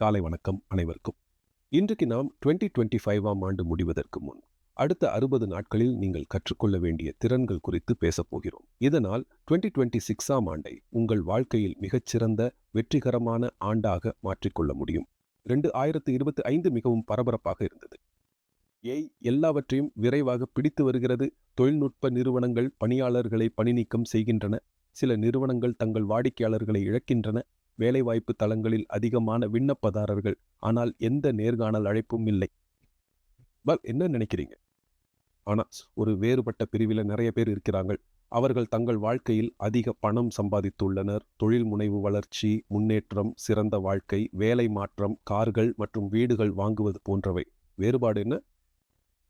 காலை வணக்கம் அனைவருக்கும். இன்றைக்கு நாம் டுவெண்ட்டி டுவெண்ட்டி ஃபைவாம் ஆண்டு முடிவதற்கு முன் அடுத்த அறுபது நாட்களில் நீங்கள் கற்றுக்கொள்ள வேண்டிய திறன்கள் குறித்து பேசப் போகிறோம். இதனால் டுவெண்ட்டி டுவெண்ட்டி சிக்ஸாம் ஆண்டை உங்கள் வாழ்க்கையில் மிகச்சிறந்த வெற்றிகரமான ஆண்டாக மாற்றிக்கொள்ள முடியும். ரெண்டு ஆயிரத்து இருபத்தி ஐந்து மிகவும் பரபரப்பாக இருந்தது. ஏய் எல்லாவற்றையும் விரைவாக பிடித்து வருகிறது. தொழில்நுட்ப நிறுவனங்கள் பணியாளர்களை பணிநீக்கம் செய்கின்றன. சில நிறுவனங்கள் தங்கள் வாடிக்கையாளர்களை இழக்கின்றன. வேலைவாய்ப்பு தளங்களில் அதிகமான விண்ணப்பதாரர்கள். ஆனால் எந்த நேர்காணல் அழைப்பும் இல்லை. பல் என்ன நினைக்கிறீங்க? ஆனால் ஒரு வேறுபட்ட பிரிவில் நிறைய பேர் இருக்கிறார்கள். அவர்கள் தங்கள் வாழ்க்கையில் அதிக பணம் சம்பாதித்துள்ளனர். தொழில் முனைவு வளர்ச்சி முன்னேற்றம் சிறந்த வாழ்க்கை வேலை மாற்றம் கார்கள் மற்றும் வீடுகள் வாங்குவது போன்றவை. வேறுபாடு என்ன?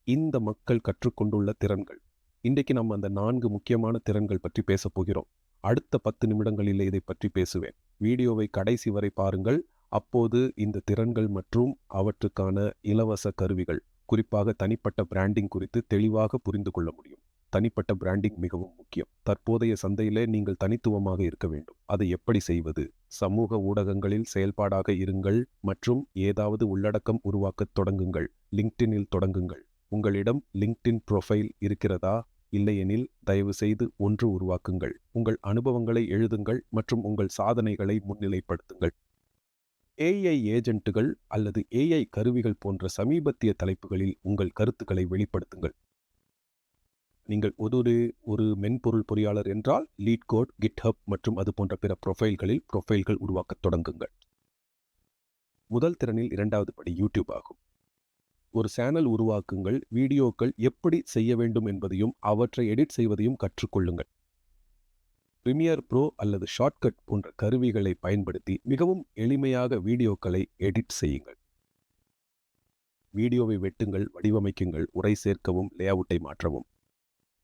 இந்த மக்கள் கற்றுக்கொண்டுள்ள திறன்கள். இன்றைக்கு நம்ம அந்த நான்கு முக்கியமான திறன்கள் பற்றி பேசப் போகிறோம். அடுத்த பத்து நிமிடங்களில் இதை பற்றி பேசுவேன். வீடியோவை கடைசி வரை பாருங்கள். அப்போது இந்த திறன்கள் மற்றும் அவற்றுக்கான இலவச கருவிகள் குறிப்பாக தனிப்பட்ட பிராண்டிங் குறித்து தெளிவாக புரிந்து கொள்ள முடியும். தனிப்பட்ட பிராண்டிங் மிகவும் முக்கியம். தற்போதைய சந்தையிலே நீங்கள் தனித்துவமாக இருக்க வேண்டும். அதை எப்படி செய்வது? சமூக ஊடகங்களில் செயல்பாடாக இருங்கள் மற்றும் ஏதாவது உள்ளடக்கம் உருவாக்கத் தொடங்குங்கள். லிங்க்டினில் தொடங்குங்கள். உங்களிடம் லிங்க்டின் ப்ரொஃபைல் இருக்கிறதா? இல்லையெனில் தயவு செய்து ஒன்று உருவாக்குங்கள். உங்கள் அனுபவங்களை எழுதுங்கள் மற்றும் உங்கள் சாதனைகளை முன்னிலைப்படுத்துங்கள். ஏஐ ஏஜென்ட்டுகள் அல்லது ஏஐ கருவிகள் போன்ற சமீபத்திய தலைப்புகளில் உங்கள் கருத்துக்களை வெளிப்படுத்துங்கள். நீங்கள் ஒரு ஒரு மென்பொருள் பொறியாளர் என்றால் லீட் கோட் கிட்ஹப் மற்றும் அது போன்ற பிற ப்ரொஃபைல்களில் ப்ரொஃபைல்கள் உருவாக்கத் தொடங்குங்கள். முதல் திறனில் இரண்டாவது படி யூடியூப் ஆகும். ஒரு சேனல் உருவாக்குங்கள் வீடியோக்கள் எப்படி செய்ய வேண்டும் என்பதையும் அவற்றை எடிட் செய்வதையும் கற்றுக்கொள்ளுங்கள். ப்ரீமியர் ப்ரோ அல்லது ஷார்ட்கட் போன்ற கருவிகளை பயன்படுத்தி மிகவும் எளிமையாக வீடியோக்களை எடிட் செய்யுங்கள். வீடியோவை வெட்டுங்கள் வடிவமைக்குங்கள் உரை சேர்க்கவும் லேஅவுட்டை மாற்றவும்.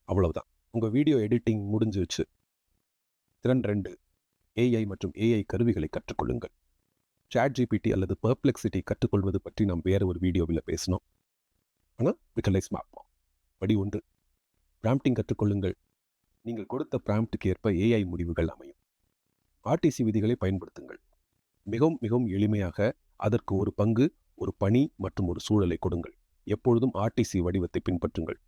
அவ்வளவுதான். உங்கள் வீடியோ எடிட்டிங் முடிஞ்சிருச்சு. திறன் ரெண்டு. ஏஐ மற்றும் ஏஐ கருவிகளை கற்றுக்கொள்ளுங்கள். சாட் ஜிபிடி அல்லது பர்ப்ளெக்சிட்டி கற்றுக்கொள்வது பற்றி நாம் வேறு ஒரு வீடியோவில் பேசினோம். ஆனால் விக்கலைஸ் மாப்போம் படி ஒன்று. பிராம்ப்டிங் கற்றுக்கொள்ளுங்கள். நீங்கள் கொடுத்த பிராம்ப்டுக்கு ஏற்ப ஏஐ முடிவுகள் அமையும். ஆர்டிசி விதிகளை பயன்படுத்துங்கள். மிகவும் மிகவும் எளிமையாக அதற்கு ஒரு பங்கு ஒரு பணி மற்றும் ஒரு சூழலை கொடுங்கள். எப்பொழுதும் ஆர்டிசி வடிவத்தை பின்பற்றுங்கள்.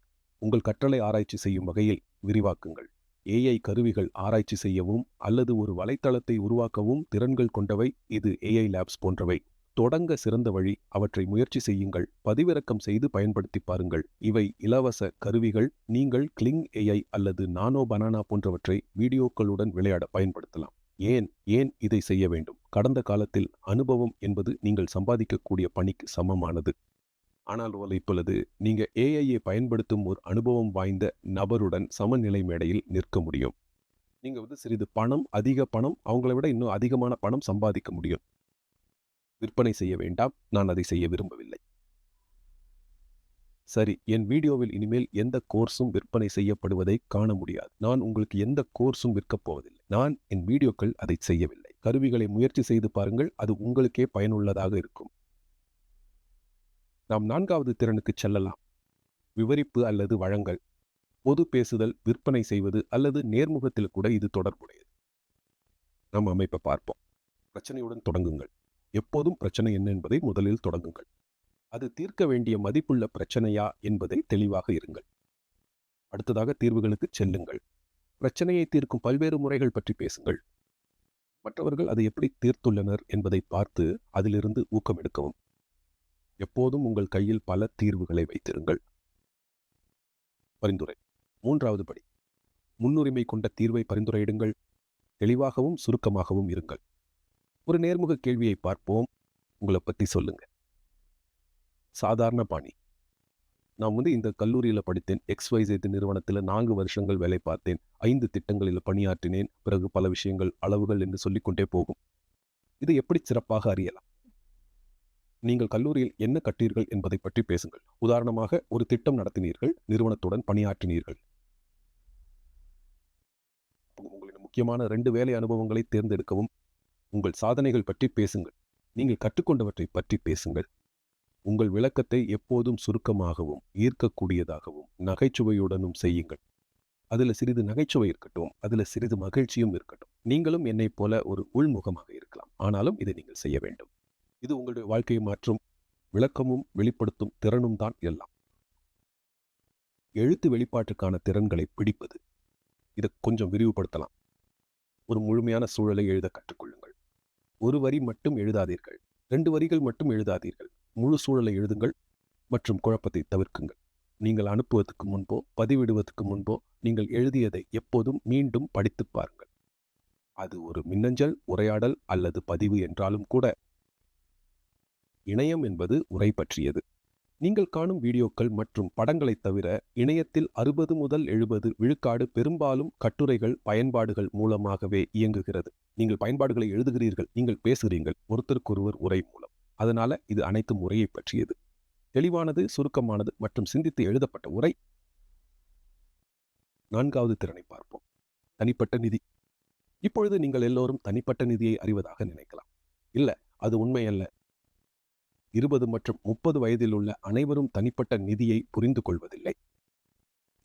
உங்கள் கற்றலை ஆராய்ச்சி செய்யும் வகையில் விரிவாக்குங்கள். ஏஐ கருவிகள் ஆராய்ச்சி செய்யவும் அல்லது ஒரு வலைத்தளத்தை உருவாக்கவும் திறன்கள் கொண்டவை. இது ஏஐ லேப்ஸ் போன்றவை. தொடங்க சிறந்த வழி. அவற்றை முயற்சி செய்யுங்கள். பதிவிறக்கம் செய்து பயன்படுத்தி பாருங்கள். இவை இலவச கருவிகள். நீங்கள் கிளிங் ஏஐ அல்லது நானோ பனானா போன்றவற்றை வீடியோக்களுடன் விளையாட பயன்படுத்தலாம். ஏன்? ஏன் இதை செய்ய வேண்டும்? கடந்த காலத்தில் அனுபவம் என்பது நீங்கள் சம்பாதிக்கக்கூடிய பணிக்கு சமமானது. ஆனால் ஒரு இப்பொழுது நீங்கள் ஏஐயை பயன்படுத்தும் ஒரு அனுபவம் வாய்ந்த நபருடன் சமநிலை மேடையில் நிற்க முடியும். நீங்கள் வந்து சிறிது பணம் அதிக பணம் அவங்கள விட இன்னும் அதிகமான பணம் சம்பாதிக்க முடியும். விற்பனை செய்ய வேண்டாம். நான் அதை செய்ய விரும்பவில்லை. சரி என் வீடியோவில் இனிமேல் எந்த கோர்ஸும் விற்பனை செய்யப்படுவதை காண முடியாது. நான் உங்களுக்கு எந்த கோர்ஸும் விற்கப் போவதில்லை. நான் என் வீடியோக்கள் அதை செய்யவில்லை. கருவிகளை முயற்சி செய்து பாருங்கள். அது உங்களுக்கே பயனுள்ளதாக இருக்கும். நாம் நான்காவது திறனுக்கு செல்லலாம். விவரிப்பு அல்லது வழங்கல். பொது பேசுதல் விற்பனை செய்வது அல்லது நேர்முகத்தில் கூட இது தொடர்புடையது. நம் அமைப்பை பார்ப்போம். பிரச்சனையுடன் தொடங்குங்கள். எப்போதும் பிரச்சனை என்ன என்பதை முதலில் தொடங்குங்கள். அது தீர்க்க வேண்டிய மதிப்புள்ள பிரச்சனையா என்பதை தெளிவாக இருங்கள். அடுத்ததாக தீர்வுகளுக்கு செல்லுங்கள். பிரச்சனையை தீர்க்கும் பல்வேறு முறைகள் பற்றி பேசுங்கள். மற்றவர்கள் அதை எப்படி தீர்த்துள்ளனர் என்பதை பார்த்து அதிலிருந்து ஊக்கம் எடுக்கவும் எப்போதும் உங்கள் கையில் பல தீர்வுகளை வைத்திருங்கள். பரிந்துரை. மூன்றாவது படி. முன்னுரிமை கொண்ட தீர்வை பரிந்துரையிடுங்கள். தெளிவாகவும் சுருக்கமாகவும் இருங்கள். ஒரு நேர்முக கேள்வியை பார்ப்போம். உங்களை பற்றி சொல்லுங்க. சாதாரண பாணி. நான் வந்து இந்த கல்லூரியில் படித்தேன். எக்ஸ்வைசேத் நிறுவனத்தில் நான்கு வருஷங்கள் வேலை பார்த்தேன். ஐந்து திட்டங்களில் பணியாற்றினேன். பிறகு பல விஷயங்கள் அளவுகள் என்று சொல்லிக்கொண்டே போகும். இதை எப்படி சிறப்பாக அறியலாம்? நீங்கள் கல்லூரியில் என்ன கட்டீர்கள் என்பதை பற்றி பேசுங்கள். உதாரணமாக ஒரு திட்டம் நடத்தினீர்கள் நிறுவனத்துடன் பணியாற்றினீர்கள். உங்களின் முக்கியமான ரெண்டு வேலை அனுபவங்களை தேர்ந்தெடுக்கவும் உங்கள் சாதனைகள் பற்றி பேசுங்கள். நீங்கள் கற்றுக்கொண்டவற்றை பற்றி பேசுங்கள். உங்கள் விளக்கத்தை எப்போதும் சுருக்கமாகவும் ஈர்க்கக்கூடியதாகவும் நகைச்சுவையுடனும் செய்யுங்கள். அதில் சிறிது நகைச்சுவை இருக்கட்டும் அதில் சிறிது மகிழ்ச்சியும் இருக்கட்டும். நீங்களும் என்னைப் போல ஒரு உள்முகமாக இருக்கலாம். ஆனாலும் இதை நீங்கள் செய்ய வேண்டும். இது உங்களுடைய வாழ்க்கையை மாற்றும் விளக்கமும் வெளிப்படுத்தும் திறனும் தான் எல்லாம். எழுத்து வெளிப்பாட்டுக்கான திறன்களை பிடிப்பது. இதை கொஞ்சம் விரிவுபடுத்தலாம். ஒரு முழுமையான சூழலை எழுத கற்றுக்கொள்ளுங்கள். ஒரு வரி மட்டும் எழுதாதீர்கள். ரெண்டு வரிகள் மட்டும் எழுதாதீர்கள். முழு சூழலை எழுதுங்கள் மற்றும் குழப்பத்தை தவிர்க்குங்கள். நீங்கள் அனுப்புவதற்கு முன்போ பதிவிடுவதற்கு முன்போ நீங்கள் எழுதியதை எப்போதும் மீண்டும் படித்துப் பாருங்கள். அது ஒரு மின்னஞ்சல் உரையாடல் அல்லது பதிவு என்றாலும் கூட இணையம் என்பது உரை பற்றியது. நீங்கள் காணும் வீடியோக்கள் மற்றும் படங்களைத் தவிர இணையத்தில் அறுபது முதல் எழுபது விழுக்காடு பெரும்பாலும் கட்டுரைகள் பயன்பாடுகள் மூலமாகவே இயங்குகிறது. நீங்கள் பயன்பாடுகளை எழுதுகிறீர்கள் நீங்கள் பேசுகிறீர்கள் ஒருத்தருக்கொருவர் உரை மூலம். அதனால இது அனைத்தும் உரையை பற்றியது. தெளிவானது சுருக்கமானது மற்றும் சிந்தித்து எழுதப்பட்ட உரை. நான்காவது திறனை பார்ப்போம். தனிப்பட்ட நிதி. இப்பொழுது நீங்கள் எல்லோரும் தனிப்பட்ட நிதியை அறிவதாக நினைக்கலாம். இல்ல அது உண்மையல்ல. இருபது மற்றும் முப்பது வயதில் உள்ள அனைவரும் தனிப்பட்ட நிதியை புரிந்து கொள்வதில்லை.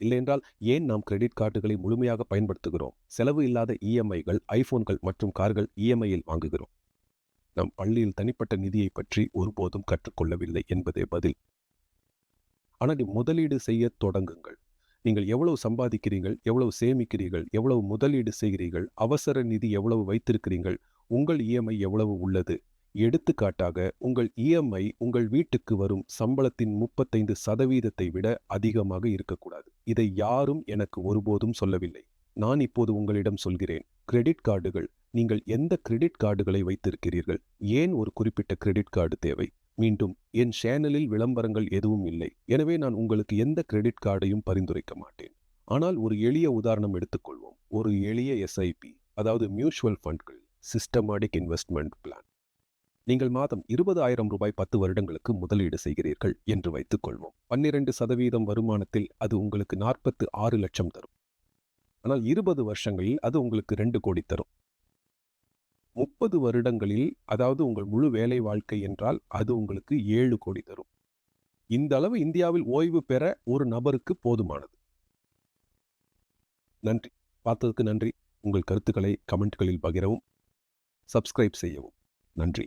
இல்லையென்றால் ஏன் நாம் கிரெடிட் கார்டுகளை முழுமையாக பயன்படுத்துகிறோம்? செலவு இல்லாத இஎம்ஐகள் ஐபோன்கள் மற்றும் கார்கள் இஎம்ஐயில் வாங்குகிறோம். நம் பள்ளியில் தனிப்பட்ட நிதியை பற்றி ஒருபோதும் கற்றுக்கொள்ளவில்லை என்பதே பதில். ஆனால் முதலீடு செய்ய தொடங்குங்கள். நீங்கள் எவ்வளவு சம்பாதிக்கிறீர்கள் எவ்வளவு சேமிக்கிறீர்கள் எவ்வளவு முதலீடு செய்கிறீர்கள் அவசர நிதி எவ்வளவு வைத்திருக்கிறீர்கள் உங்கள் இஎம்ஐ எவ்வளவு உள்ளது? எடுத்துக்காட்டாக உங்கள் இஎம்ஐ உங்கள் வீட்டுக்கு வரும் சம்பளத்தின் முப்பத்தைந்து சதவீதத்தை விட அதிகமாக இருக்கக்கூடாது. இதை யாரும் எனக்கு ஒருபோதும் சொல்லவில்லை. நான் இப்போது உங்களிடம் சொல்கிறேன் கிரெடிட் கார்டுகள் நீங்கள் எந்த கிரெடிட் கார்டுகளை வைத்திருக்கிறீர்கள்? ஏன் ஒரு குறிப்பிட்ட கிரெடிட் கார்டு தேவை? மீண்டும் என் சேனலில் விளம்பரங்கள் எதுவும் இல்லை. எனவே நான் உங்களுக்கு எந்த கிரெடிட் கார்டையும் பரிந்துரைக்க மாட்டேன். ஆனால் ஒரு எளிய உதாரணம் எடுத்துக்கொள்வோம். ஒரு எளிய எஸ்ஐபி அதாவது மியூச்சுவல் ஃபண்ட்கள் சிஸ்டமேட்டிக் இன்வெஸ்ட்மெண்ட் பிளான் நீங்கள் மாதம் இருபது ஆயிரம் ரூபாய் பத்து வருடங்களுக்கு முதலீடு செய்கிறீர்கள் என்று வைத்துக் கொள்வோம் பன்னிரண்டு சதவீதம் வருமானத்தில் அது உங்களுக்கு நாற்பத்து ஆறு லட்சம் தரும். ஆனால் இருபது வருஷங்களில் அது உங்களுக்கு ரெண்டு கோடி தரும். முப்பது வருடங்களில் அதாவது உங்கள் முழு வேலை வாழ்க்கை என்றால் அது உங்களுக்கு ஏழு கோடி தரும். இந்த அளவு இந்தியாவில் ஓய்வு பெற ஒரு நபருக்கு போதுமானது. நன்றி. பார்த்ததுக்கு நன்றி. உங்கள் கருத்துக்களை கமெண்ட்களில் பகிரவும். சப்ஸ்கிரைப் செய்யவும். நன்றி.